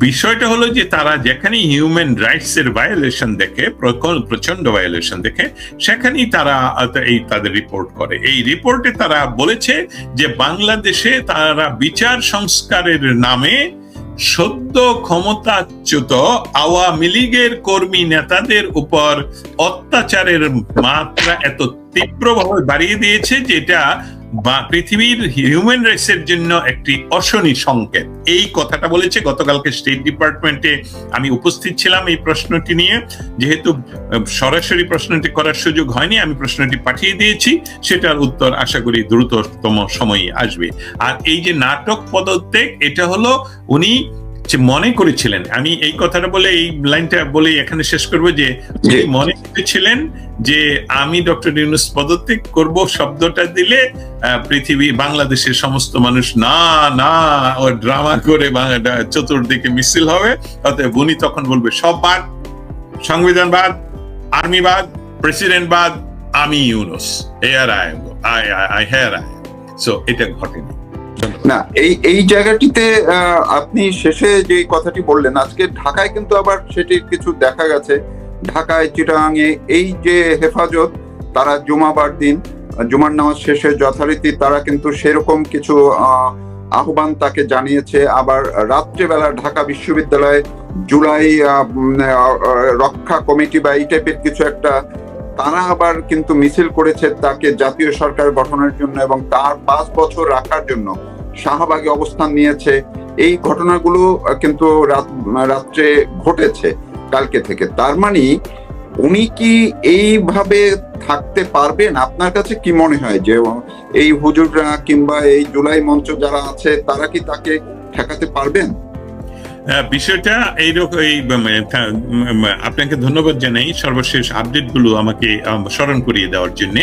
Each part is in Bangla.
বিষয়টা হলো যে তারা যেখানে হিউম্যান রাইটস এর ভায়োলেশন দেখে প্রচণ্ড ভায়োলেশন দেখে, সেখানেই তারা এই তাদের রিপোর্ট করে। এই রিপোর্টে তারা বলেছে যে বাংলাদেশে তারা বিচার সংস্কারের নামে সদ্য ক্ষমতাচ্যুত আওয়ামী লীগের কর্মী নেতাদের উপর অত্যাচারের মাত্রা এত তীব্রভাবে বাড়িয়ে দিয়েছে যেটা বা পৃথিবীর হিউম্যান রাইটস এর জন্য একটি অশনি সংকেত। এই কথাটা বলেছে গতকালকে স্টেট ডিপার্টমেন্টে আমি উপস্থিত ছিলাম এই প্রশ্নটি নিয়ে। যেহেতু সরাসরি প্রশ্নটি করার সুযোগ হয়নি, আমি প্রশ্নটি পাঠিয়ে দিয়েছি। সেটার উত্তর আশা করি দ্রুততম সময়ে আসবে। আর এই যে নাটক পদত্যাগ, এটা হলো উনি যে মনে করেছিলেন। আমি এই কথাটা বলে এই লাইনটা বলে এখানে শেষ করব যে মনে করেছিলেন যে আমি ডক্টর ইউনুস পদত্যাগ করব শব্দটা দিলে পৃথিবী বাংলাদেশের সমস্ত মানুষ না না ও ড্রামা করে চতুর্দিকে মিছিল হবে। অতএব উনি তখন বলবে সব বাদ সংবিধানবাদ আর্মিবাদ প্রেসিডেন্টবাদ আমি Yunus. Air I I I here I so এটা ঘটেনি। না এই এই জায়গাটিতে আপনি শেষে যে কথাটি বললেন আজকে ঢাকায় কিন্তু আবার কিছু দেখা গেছে। ঢাকায় চিটাগাঙে এই যে হেফাজত তারা জুমাবার দিন জুমার নামাজ শেষে যথারীতি তারা কিন্তু সেরকম কিছু আহ, আহ্বান তাকে জানিয়েছে। আবার রাত্রেবেলা ঢাকা বিশ্ববিদ্যালয়ে জুলাই রক্ষা কমিটি বা এই টাইপের কিছু একটা তারা আবার কিন্তু মিছিল করেছে তাকে জাতীয় সরকার গঠনের জন্য এবং তার পাঁচ বছর রাখার জন্য। শাহবাগে অবস্থান নিয়েছে। এই ঘটনাগুলো কিন্তু রাত, রাত্রে ঘটেছে কালকে থেকে। তার মানে উনি কি এইভাবে থাকতে পারবেন? আপনার কাছে কি মনে হয় যে এই হুজুররা কিংবা এই জুলাই মঞ্চ যারা আছে, তারা কি তাকে ঠেকাতে পারবেন? বিষয়টা এইরকম উম, আপনাকে ধন্যবাদ জানাই সর্বশেষ আপডেটগুলো আমাকে স্মরণ করিয়ে দেওয়ার জন্য।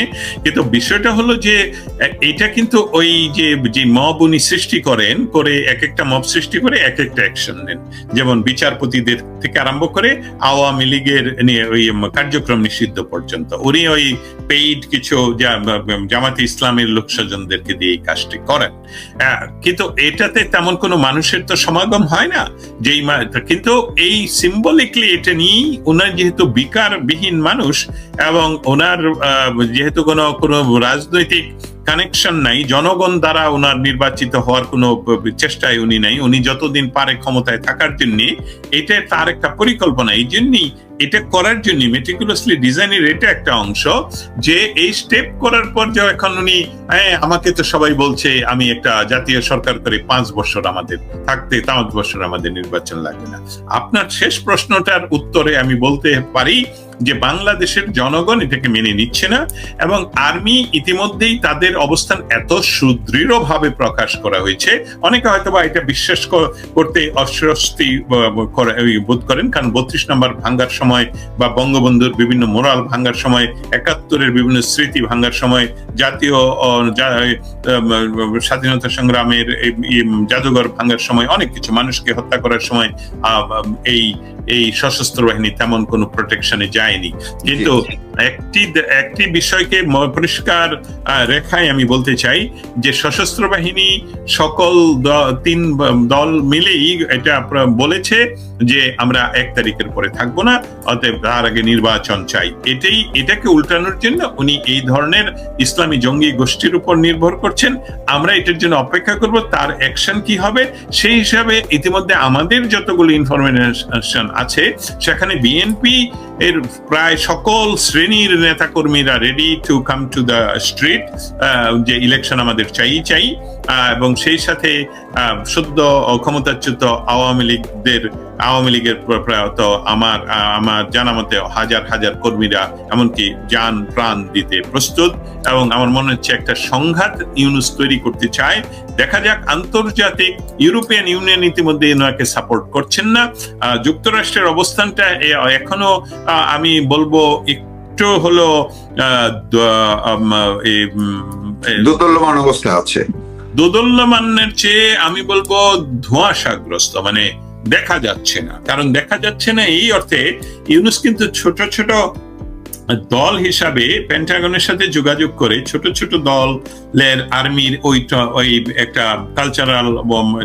কিন্তু বিষয়টা হলো যে এটা কিন্তু ওই যে যে মব উনি সৃষ্টি করেন করে এক একটা মব সৃষ্টি করে এক একটা অ্যাকশন নেন। যেমন বিচারপতিদের থেকে আরম্ভ করে আওয়ামী লীগের নিয়ে ওই কার্যক্রম নিষিদ্ধ পর্যন্ত। উনি ওই পেইড কিছু জামাতে ইসলামের লোকস্বজনদেরকে দিয়ে এই কাজটি করেন। কিন্তু এটাতে তেমন কোনো মানুষের তো সমাগম হয় না। যেই কিন্তু এই সিম্বলিকলি এটা নিয়েই ওনার যেহেতু বিকারবিহীন মানুষ এবং ওনার যেহেতু কোনো কোনো রাজনৈতিক কানেকশন নাই, জনগণ দ্বারা ওনার নির্বাচিত হওয়ার কোনো চেষ্টায় উনি নাই। উনি যতদিন পারে ক্ষমতায় থাকার জন্য, এটা তার একটা পরিকল্পনা। এই জন্যই এটা করার জন্য মেটিকুলাসলি ডিজাইনের এটা একটা অংশ যে এই স্টেপ করার পর যে এখন উনি হ্যাঁ আমাকে তো সবাই বলছে আমি একটা জাতীয় সরকার করে পাঁচ বছর আমাদের, থাকতে পাঁচ বছর আমাদের নির্বাচন লাগবে না। আপনার শেষ প্রশ্নটার উত্তরে আমি বলতে পারি যে বাংলাদেশের জনগণ এটাকে মেনে নিচ্ছে না এবং আর্মি ইতিমধ্যেই তাদের অবস্থান এত সুদৃঢ়ভাবে প্রকাশ করা হয়েছে। অনেকে হয়তো বা এটা বিশ্বাস করতে অস্বস্তি বোধ করেন, কারণ বত্রিশ নম্বর ভাঙ্গার সময় বা বঙ্গবন্ধুর বিভিন্ন মোরাল ভাঙ্গার সময়, একাত্তরের বিভিন্ন স্মৃতি ভাঙ্গার সময়, জাতীয় স্বাধীনতা সংগ্রামের জাদুঘর ভাঙ্গার সময়, অনেক কিছু মানুষকে হত্যা করার সময় এই এই সশস্ত্র বাহিনী তেমন কোনো প্রোটেকশনে যায়নি। কিন্তু একটি একটি বিষয়কে পরিষ্কার রেখায় আমি বলতে চাই যে সশস্ত্র বাহিনী সকল তিন দল মিলেই এটা বলেছে যে আমরা এক তারিখের পরে থাকব না অতএব তার আগে নির্বাচন চাই। এটাই এটাকে উল্টানোর জন্য উনি এই ধরনের ইসলামী জঙ্গি গোষ্ঠীর উপর নির্ভর করছেন। আমরা এটার জন্য অপেক্ষা করব তার অ্যাকশন কি হবে সেই হিসাবে ইতিমধ্যে আমাদের যতগুলো ইনফরমেশন আছে, সেখানে বিএনপি এর প্রায় সকল শ্রেণির নেতাকর্মীরা ready to come to the street যে ইলেকশন আমাদের চাই চাই এবং সেই সাথে সদ্য ক্ষমতাচ্যুত আওয়ামী লীগদের আওয়ামী লীগের প্র- প্রয়াত আমার আমার জানা মতে হাজার হাজার কর্মীরা এমনকি যান প্রাণ দিতে প্রস্তুত এবং আমার মনে হচ্ছে একটা সংঘাত ইউনুস তৈরি করতে চায়। দেখা যাক আন্তর্জাতিক ইউরোপিয়ান ইউনিয়ন ইতিমধ্যে এনাকে সাপোর্ট করছেন না। যুক্তরাষ্ট্রের অবস্থানটা এখনও আমি বলব একটু হলো আহ, দ- আম, এ, উম, এ, দোদল্যমান অবস্থা আছে। দোদল্যমানের চেয়ে আমি বলব ধোঁয়াশাগ্রস্ত মানে দেখা যাচ্ছে না। কারণ দেখা যাচ্ছে না এই অর্থে ইউনুস কিন্তু ছোট ছোট দল হিসাবে পেন্টাগনের সাথে যোগাযোগ করে ছোট ছোট দলের আর্মির ওইটা ওই একটা কালচারাল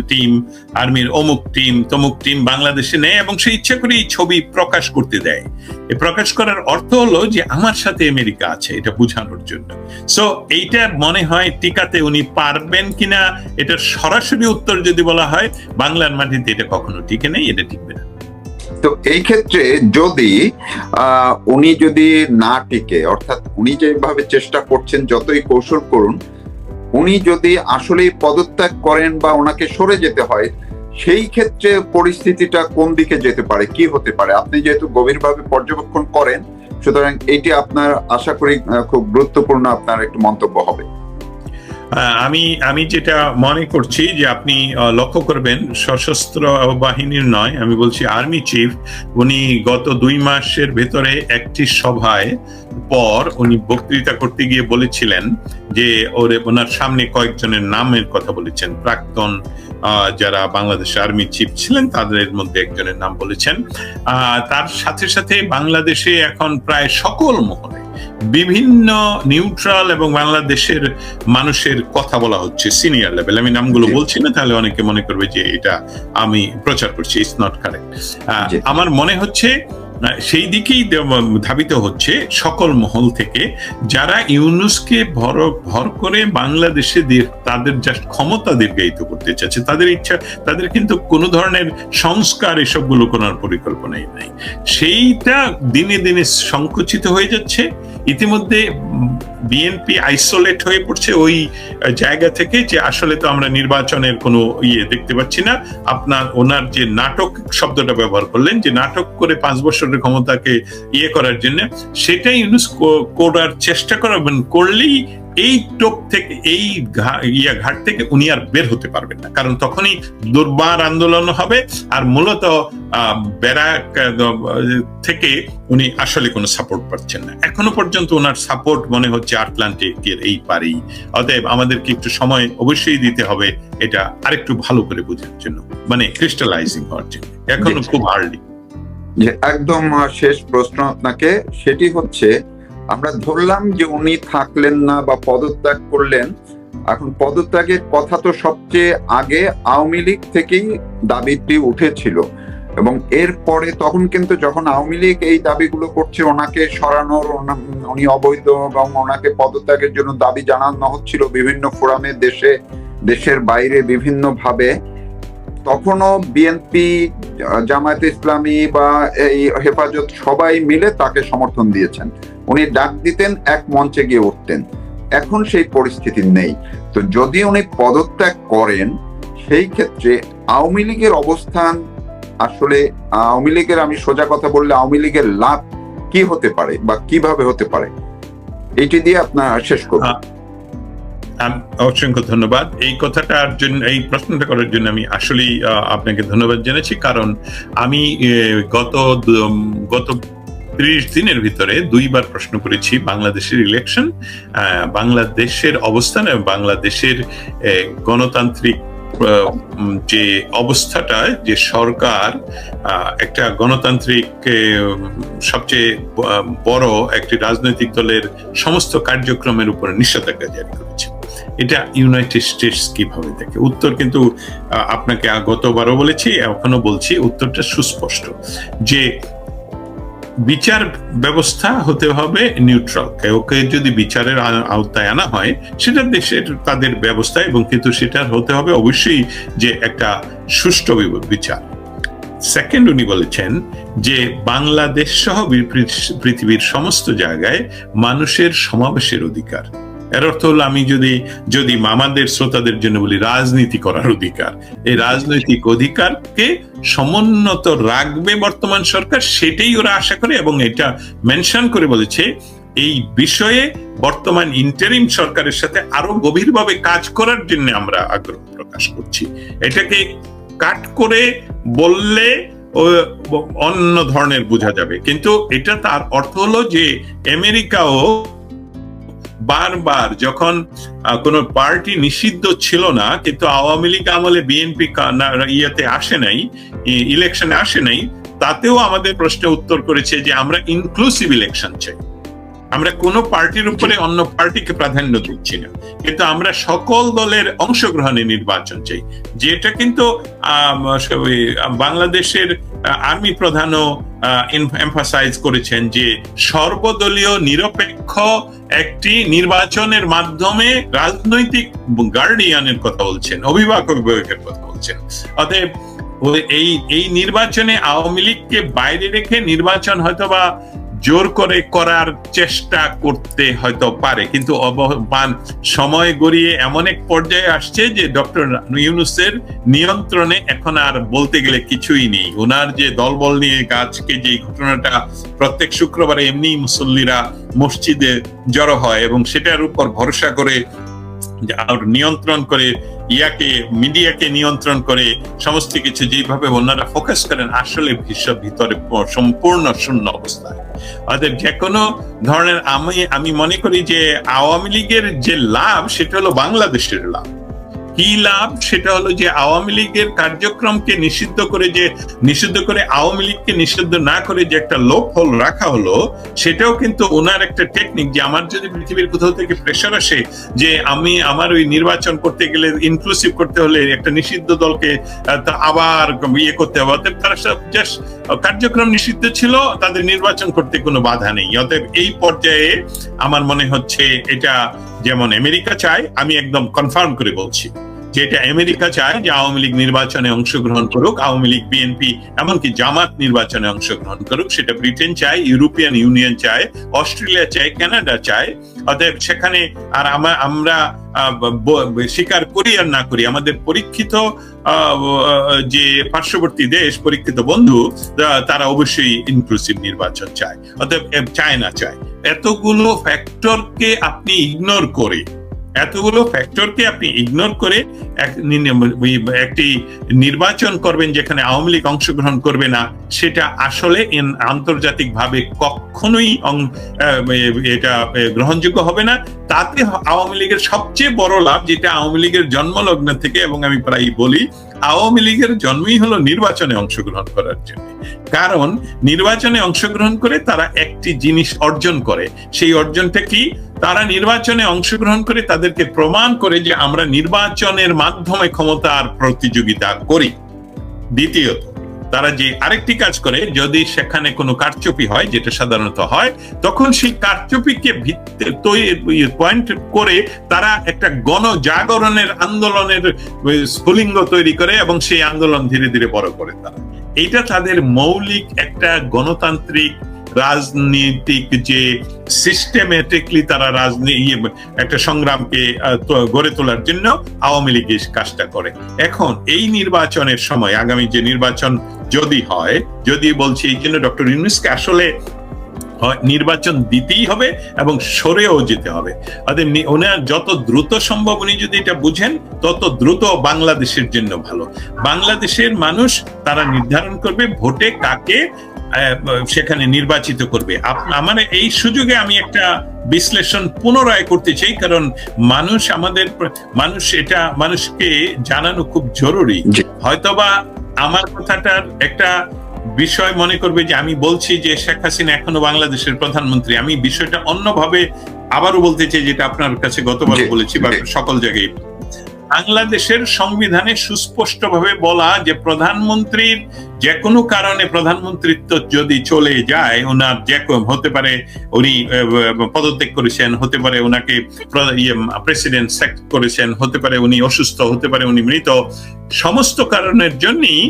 টিম আর্মির অমুক টিম তমুক টিম বাংলাদেশে নেয় এবং সে ইচ্ছা করে এই ছবি প্রকাশ করতে দেয়। এই প্রকাশ করার অর্থ হলো যে আমার সাথে আমেরিকা আছে, এটা বোঝানোর জন্য। সো এইটা মনে হয় টিকাতে উনি পারবেন কিনা, এটার সরাসরি উত্তর যদি বলা হয়, বাংলার মাটিতে এটা কখনো টিকে নেই, এটা টিকবে না। তো এই ক্ষেত্রে যদি উনি যদি না টিকে, অর্থাৎ উনি যেভাবে চেষ্টা করছেন, যতই কৌশল করুন, উনি যদি আসলেই পদত্যাগ করেন বা ওনাকে সরে যেতে হয়, সেই ক্ষেত্রে পরিস্থিতিটা কোন দিকে যেতে পারে, কি হতে পারে? আপনি যেহেতু গভীরভাবে পর্যবেক্ষণ করেন, সুতরাং এটি আপনার, আশা করি খুব গুরুত্বপূর্ণ আপনার একটু মন্তব্য হবে। আমি আমি যেটা মনে করছি যে আপনি লক্ষ্য করবেন, সশস্ত্র বাহিনীর নয়, আমি বলছি আর্মি চিফ, উনি গত দুই মাসের ভেতরে একটি সভায় পর উনি বক্তৃতা করতে গিয়ে বলেছিলেন যে ওরে, ওনার সামনে কয়েকজনের নামের কথা বলেছেন। প্রাক্তন যারা বাংলাদেশ আর্মি চিফ ছিলেন, তাদের মধ্যে একজনের নাম বলেছেন। তার সাথে সাথে বাংলাদেশে এখন প্রায় সকল মহলে বিভিন্ন নিউট্রাল এবং বাংলাদেশের মানুষের কথা বলা হচ্ছে সিনিয়র লেভেল আমি নামগুলো বলছি না তাহলে অনেকে মনে করবে যে এটা আমি প্রচার করছি ইটস নট কারেক্ট আমার মনে হচ্ছে সেই দিকেই ধাবিত হচ্ছে সকল মহল থেকে যারা ইউনুসকে ভর ভর করে বাংলাদেশে তাদের জাস্ট ক্ষমতা দীর্ঘায়িত করতে চাচ্ছে। তাদের ইচ্ছা, তাদের কিন্তু কোনো ধরনের সংস্কার এসবগুলো করার পরিকল্পনাই নাই। সেইটা দিনে দিনে সংকুচিত হয়ে যাচ্ছে। ইতিমধ্যে বিএনপি আইসোলেট হয়ে পড়ছে ওই জায়গা থেকে যে আসলে তো আমরা নির্বাচনের কোনো ইয়ে দেখতে পাচ্ছি না। আপনার ওনার যে নাটক শব্দটা ব্যবহার করলেন, যে নাটক করে পাঁচ বছরের ক্ষমতাকে ইয়ে করার জন্য, সেটাই ইউনুস করার চেষ্টা করা করলেই এই টোপ থেকে এই ইয়া ঘাট থেকে উনি আর বের হতে পারবেন না। কারণ তখনই দুর্বার আন্দোলন হবে আর মূলত ব্যারাক থেকে উনি আসলে কোনো সাপোর্ট পাচ্ছেন না। এখনও পর্যন্ত ওনার সাপোর্ট মনে হচ্ছে আটলান্টিকের এই পারেই। অতএব আমাদেরকে একটু সময় অবশ্যই দিতে হবে এটা আরেকটু ভালো করে বোঝার জন্য মানে ক্রিস্টালাইজিং হওয়ার জন্য। এখনও খুব আর্লি যে একদম শেষ প্রশ্ন আপনাকে সেটি হচ্ছে আমরা ধরলাম যে উনি থাকলেন না বা পদত্যাগ করলেন। এখন পদত্যাগের কথা তো সবচেয়ে আগে আওয়ামী লীগ থেকেই দাবিটি উঠেছিল। এবং এরপরে তখন কিন্তু যখন আওয়ামী লীগ এই দাবিগুলো করছে, ওনাকে সরানোর উনি অবৈধ এবং ওনাকে পদত্যাগের জন্য দাবি জানানো হচ্ছিল বিভিন্ন ফোরামে দেশে, দেশের বাইরে বিভিন্ন ভাবে তখনও বিএনপি, জামায়াতে ইসলামী বা এই হেফাজত সবাই মিলে তাকে সমর্থন দিয়েছেন। উনি ডাক দিতেন, এক মঞ্চে গিয়ে উঠতেন। এখন সেই পরিস্থিতি নেই। তো যদি উনি পদত্যাগ করেন, সেই ক্ষেত্রে আওয়ামী লীগের অবস্থান আসলে, আওয়ামী লীগের আমি সোজা কথা বললে আওয়ামী লীগের লাভ কি হতে পারে বা কীভাবে হতে পারে? এটি দিয়ে আপনার শেষ করুন। অসংখ্য ধন্যবাদ। এই কথাটার জন্য, এই প্রশ্নটা করার জন্য আমি আসলেই আপনাকে ধন্যবাদ জানাচ্ছি। কারণ আমি গত গত ত্রিশ দিনের ভিতরে দুইবার প্রশ্ন করেছি বাংলাদেশের ইলেকশন বাংলাদেশের অবস্থান এবং বাংলাদেশের গণতান্ত্রিক যে অবস্থাটা, যে সরকার একটা গণতান্ত্রিক সবচেয়ে বড় একটি রাজনৈতিক দলের সমস্ত কার্যক্রমের উপর নিষেধাজ্ঞা জারি করেছে। এটা ইউনাইটেড স্টেটস কীভাবে দেখে? উত্তর কিন্তু আপনাকে গতবারও বলেছি এখনও বলছি, উত্তরটা সুস্পষ্ট। যে বিচার ব্যবস্থা হতে হবে নিউট্রাল ওকে যদি বিচারের আওতায় আনা হয়, সেটা দেশের তাদের ব্যবস্থা এবং কিন্তু সেটা হতে হবে অবশ্যই যে একটা সুষ্ঠু বিচার। সেকেন্ড উনি বলেছেন যে বাংলাদেশ সহ পৃথিবীর সমস্ত জায়গায় মানুষের সমাবেশের অধিকার। এর অর্থ হলো আমি যদি যদি আমাদের শ্রোতাদের জন্য বলি রাজনীতি করার অধিকার, এই রাজনৈতিক অধিকারকে সমুন্নত রাখবে বর্তমান সরকার সেটাই ওরা আশা করে এবং এটা মেনশন করে বলেছে, এই বিষয়ে বর্তমান ইন্টারিম সরকারের সাথে আরও গভীরভাবে কাজ করার জন্য আমরা আগ্রহ প্রকাশ করছি। এটাকে কাট করে বললে অন্য ধরনের বোঝা যাবে। কিন্তু এটা তার অর্থ হলো যে আমেরিকাও বারবার যখন কোনো পার্টি নিষিদ্ধ ছিল না কিন্তু আওয়ামী লীগ আমলে বিএনপি ইয়েতে আসে নাই ইলেকশনে আসে নাই তাতেও আমাদের প্রশ্নে উত্তর করেছে যে আমরা ইনক্লুসিভ ইলেকশন চাই। আমরা কোনো পার্টির উপরে অন্য পার্টিকে প্রাধান্য দিচ্ছি না। কিন্তু আমরা সকল দলের অংশগ্রহণে নির্বাচন চাই। যেটা কিন্তু বাংলাদেশের আর্মি প্রধানও এমফাসাইজ করেছেন যে সর্বদলীয় নিরপেক্ষ একটি নির্বাচনের মাধ্যমে রাজনৈতিক গার্ডিয়ানের কথা বলছেন, অভিভাবক অভিভাবকের কথা বলছেন। অতএব, এই এই নির্বাচনে আওয়ামী লীগকে বাইরে রেখে নির্বাচন হয়তোবা জোর করে করার চেষ্টা করতে হয়তো পারে। কিন্তু অবমান সময় গড়িয়ে এমন এক পর্যায়ে আসছে যে ডক্টর ইউনুসের নিয়ন্ত্রণে এখন আর বলতে গেলে কিছুই নেই। ওনার যে দলবল নিয়ে গাছকে যে ঘটনাটা প্রত্যেক শুক্রবারে এমনি মুসল্লিরা মসজিদে জড়ো হয় এবং সেটার উপর ভরসা করে নিয়ন্ত্রণ করে ইয়াকে, মিডিয়াকে নিয়ন্ত্রণ করে সমস্ত কিছু যেভাবে অন্যরা ফোকাস করেন, আসলে বিশ্ব ভিতরে সম্পূর্ণ শূন্য অবস্থায়। আমাদের যে কোনো ধরনের আমি আমি মনে করি যে আওয়ামী লীগের যে লাভ, সেটা হলো বাংলাদেশের লাভ। কি লাভ? সেটা হলো যে আওয়ামী লীগের কার্যক্রমকে নিষিদ্ধ করে যে, নিষিদ্ধ করে আওয়ামী লীগকে নিষিদ্ধ না করে যে একটা লোক হল রাখা হলো, সেটাও কিন্তু ওনার একটা টেকনিক যে আমার যদি পৃথিবীর কোথাও থেকে প্রেশার আসে যে আমি আমার ওই নির্বাচন করতে গেলে ইনক্লুসিভ করতে হলে একটা নিষিদ্ধ দলকে আবার ইয়ে করতে হবে। অতএব তারা সব জাস্ট কার্যক্রম নিষিদ্ধ ছিল, তাদের নির্বাচন করতে কোনো বাধা নেই। অতএব এই পর্যায়ে আমার মনে হচ্ছে এটা যেমন আমেরিকা চায়, আমি একদম কনফার্ম করে বলছি। যে এটা আমেরিকা চায় যে আওয়ামী লীগ নির্বাচনে অংশগ্রহণ করুক, আওয়ামী লীগ, বিএনপি, এমনকি জামাত নির্বাচনে অংশগ্রহণ করুক, সেটা ব্রিটেন চায়, ইউরোপিয়ান ইউনিয়ন চায়, অস্ট্রেলিয়া চায়, কানাডা চায়। অতএব সেখানে আর আমরা স্বীকার করি আর না করি, আমাদের পরীক্ষিত যে পার্শ্ববর্তী দেশ, পরীক্ষিত বন্ধু তারা অবশ্যই ইনক্লুসিভ নির্বাচন চায়। অতএব চায় না, চায়। এতগুলো ফ্যাক্টরকে আপনি ইগনোর করে এতগুলো ফ্যাক্টরকে আপনি ইগনোর করে একটি নির্বাচন করবেন যেখানে আওয়ামী লীগ অংশগ্রহণ করবে না, সেটা আসলে আন্তর্জাতিক ভাবে কখনোই এটা গ্রহণযোগ্য হবে না। তাতে আওয়ামী লীগের সবচেয়ে বড় লাভ যেটা আওয়ামী লীগের জন্মলগ্ন থেকে এবং আমি প্রায় বলি, আওয়ামী লীগের জন্মই হলো নির্বাচনে অংশগ্রহণ করার জন্য। কারণ নির্বাচনে অংশগ্রহণ করে তারা একটি জিনিস অর্জন করে। সেই অর্জনটা কি? তারা নির্বাচনে অংশগ্রহণ করে তাদেরকে প্রমাণ করে যে আমরা নির্বাচনের মাধ্যমে ক্ষমতার প্রতিযোগিতা করি। দ্বিতীয়ত, তারা যে আরেকটি কাজ করে, যদি সেখানে কোনো কারচুপি হয়, যেটা সাধারণত হয়, তখন সেই কারচুপিকে পয়েন্ট করে তারা একটা গণজাগরণের আন্দোলনের স্ফুলিঙ্গ তৈরি করে এবং সেই আন্দোলন ধীরে ধীরে বড় করে তারা। এটা তাদের মৌলিক একটা গণতান্ত্রিক রাজনীতিক যে সিস্টেমেটিকলি তারা রাজনীতি একটা সংগ্রামকে গড়ে তোলার জন্য আওয়ামী লীগ কাজটা করে। এখন এই নির্বাচনের সময়, আগামী যে নির্বাচন যদি হয়, যদি বলছি এই জন্য ডক্টর ইউনুসকে আসলে নির্বাচন দিতেই হবে এবং সরেও যেতে হবে। ওনার যত দ্রুত সম্ভব উনি যদি এটা বুঝেন, তত দ্রুত বাংলাদেশের জন্য ভালো। বাংলাদেশের মানুষ তারা নির্ধারণ করবে ভোটে কাকে সেখানে নির্বাচিত করবে। আমার এই সুযোগে আমি একটা বিশ্লেষণ পুনরায় করতে চাই কারণ মানুষ আমাদের মানুষ এটা মানুষকে জানানো খুব জরুরি। হয়তোবা আমার কথাটার একটা বিষয় মনে করবে যে আমি বলছি যে শেখ হাসিনা এখনও বাংলাদেশের প্রধানমন্ত্রী। আমি বিষয়টা অন্যভাবে আবারও বলতে চাই যেটা আপনার কাছে গতবার বলেছি বা সকল জায়গায় বাংলাদেশের সংবিধানে সুস্পষ্টভাবে বলা যে প্রধানমন্ত্রীর যে কোনো কারণে প্রধানমন্ত্রিত্ব যদি চলে যায়, ওনার যে হতে পারে, উনি পদত্যাগ করেছেন, হতে পারে ওনাকে প্রেসিডেন্ট সেক্ট করেছেন, হতে পারে উনি অসুস্থ, হতে পারে উনি মৃত, সমস্ত কারণের জন্যই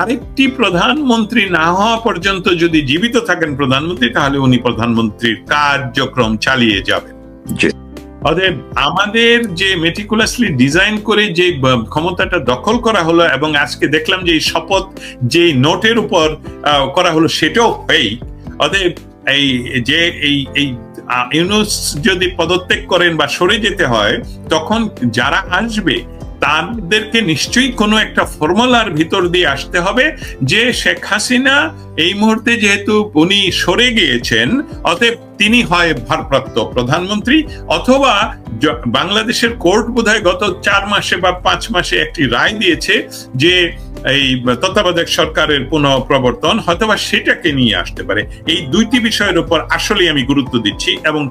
আরেকটি প্রধানমন্ত্রী না হওয়া পর্যন্ত যদি জীবিত থাকেন প্রধানমন্ত্রী, তাহলে উনি প্রধানমন্ত্রীর কার্যক্রম চালিয়ে যাবেন। অতএব আমাদের যে মেটিকুলাসলি ডিজাইন করে যে ক্ষমতাটা দখল করা হলো এবং আজকে দেখলাম যে এই শপথ যে নোটের উপর করা হলো সেটাও হয়েই। অতএব এই যে এই এই ইউনুস যদি পদত্যাগ করেন বা সরে যেতে হয়, তখন যারা আসবে তাদেরকে নিশ্চয়ই কোনো একটা ফর্মুলার ভিতর দিয়ে আসতে হবে যে শেখ হাসিনা এই মুহূর্তে যেহেতু উনি সরে গিয়েছেন, অতএব তিনি হয় ভারপ্রাপ্ত প্রধানমন্ত্রী অথবা বাংলাদেশের কোর্ট বোধহয় গত চার মাসে বা পাঁচ মাসে একটি রায় দিয়েছে যে এই তত্ত্বাবধায়ক সরকারের পুনঃপ্রবর্তন হয়তোবা সেটাকে নিয়ে আসতে পারে। এই দুইটি বিষয়ের উপর আসলে আমি গুরুত্ব দিচ্ছি এবং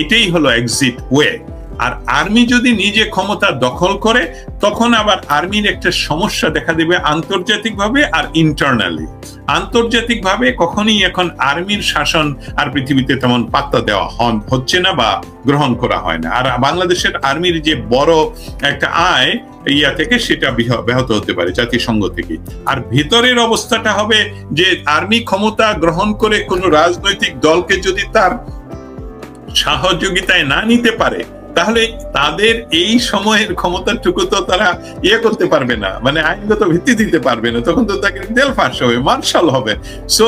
এটাই হলো এক্সিট ওয়ে আর আর্মি যদি নিজে ক্ষমতা দখল করে, তখন আবার আর্মির একটা সমস্যা দেখা দেবে আন্তর্জাতিকভাবে আর ইন্টারনালি আন্তর্জাতিকভাবে কখনই এখন আর্মির শাসন আর পৃথিবীতে তেমন পাত্তা দেওয়া হন- হচ্ছে না বা গ্রহণ করা হয় না। আর বাংলাদেশের আর্মির যে বড় একটা আয়, ইয়া থেকে সেটা ব্যাহত হতে পারে জাতিসংঘ থেকে। আর ভেতরের অবস্থাটা হবে যে আর্মি ক্ষমতা গ্রহণ করে কোনো রাজনৈতিক দলকে যদি তার সহযোগিতায় না নিতে পারে তাহলে তাদের এই সময়ের ক্ষমতাটুকু তো তারা ইয়ে করতে পারবে না মানে আইনগত ভিত্তি দিতে পারবে না। তখন তো তাকে তেল ফাঁস হবে, মার্শাল হবে। সো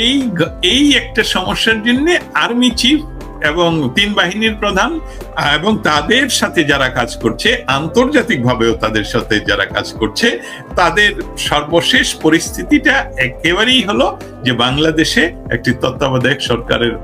এই এই একটা সমস্যার জন্য আর্মি চিফ এবং তিন বাহিনীর প্রধান এবং তাদের সাথে যারা কাজ করছে আন্তর্জাতিক ভাবেও তাদের সাথে যারা কাজ করছে, তাদের সর্বশেষ পরিস্থিতিটা একেবারেই হলো যে বাংলাদেশে একটি তত্ত্বাবধায়ক সরকারের